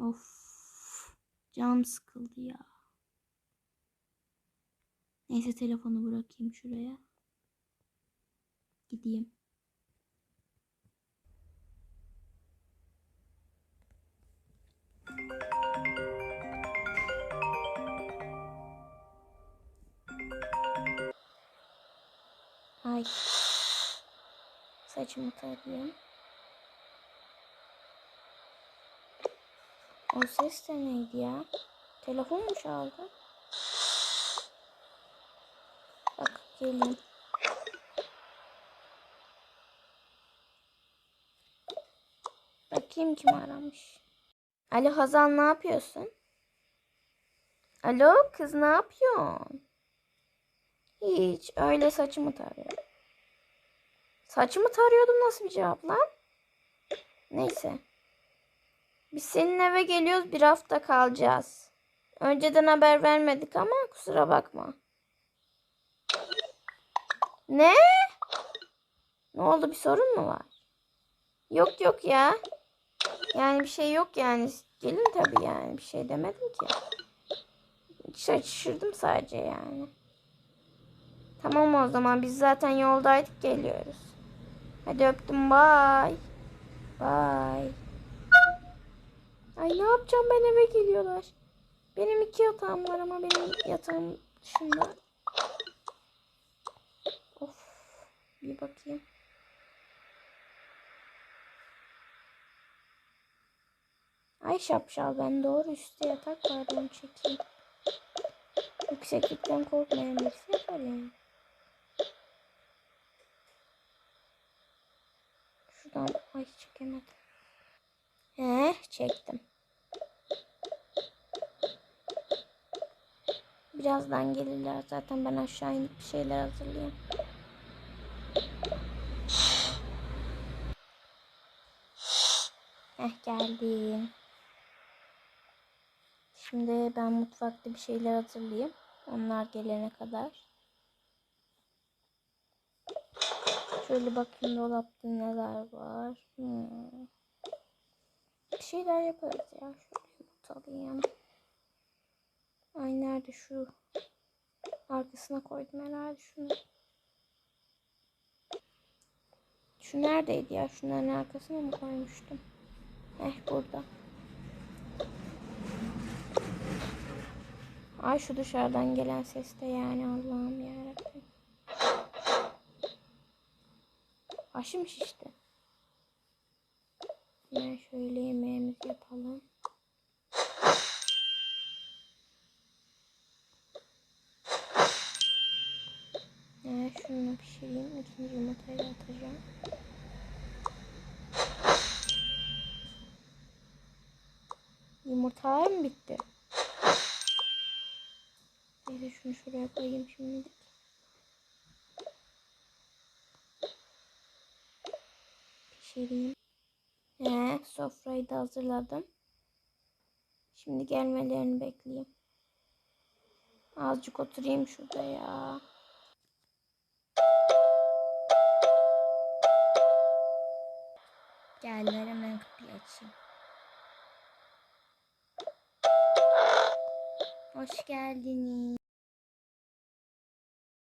Of. Can sıkıldı ya. Neyse telefonu bırakayım şuraya. Gideyim. Ay. Saçımı tarayayım. O ses de neydi ya? Telefon mu çaldı? Bak gelin. Bakayım kim aramış. Alo Hazal ne yapıyorsun? Alo kız ne yapıyorsun? Hiç öyle saçımı tarıyorum. Saçımı tarıyordum nasıl bir cevap lan? Neyse. Biz senin eve geliyoruz bir hafta kalacağız. Önceden haber vermedik ama kusura bakma. Ne? Ne oldu bir sorun mu var? Yok yok ya. Yani bir şey yok yani. Gelin tabii yani bir şey demedim ki. Şaşırdım sadece yani. Tamam o zaman biz zaten yoldaydık geliyoruz. Hadi öptüm bye. Bye. Yapacağım ben eve geliyorlar. Benim iki yatağım var ama benim yatağım dışında. Of. Bir bakayım. Ay şapşal ben doğru üstte yatak var onu çekeyim. Yükseklikten korkmayan birisi yapar yani. Şuradan ay çekemedim. He çektim. Birazdan gelirler zaten ben aşağı inip bir şeyler hazırlayayım. Heh geldim. Şimdi ben mutfakta bir şeyler hazırlayayım. Onlar gelene kadar. Şöyle bakayım dolapta neler var. Hmm. Bir şeyler yaparız ya. Şöyle alayım. Ay nerede şu? Arkasına koydum herhalde şunu. Şu neredeydi ya? Şunların arkasına mı koymuştum? Eh burada. Ay şu dışarıdan gelen ses de yani Allah'ım yarabbim. Başım şişti. Ben şöyle yemeğimizi Evet, şunu pişireyim. İkinci yumurtayı atacağım. Yumurtalar mı bitti? Neyse şunu şuraya koyayım şimdilik. Pişireyim. He, sofrayı da hazırladım. Şimdi gelmelerini bekleyeyim. Azıcık oturayım şurada ya. Açayım. Hoş geldiniz.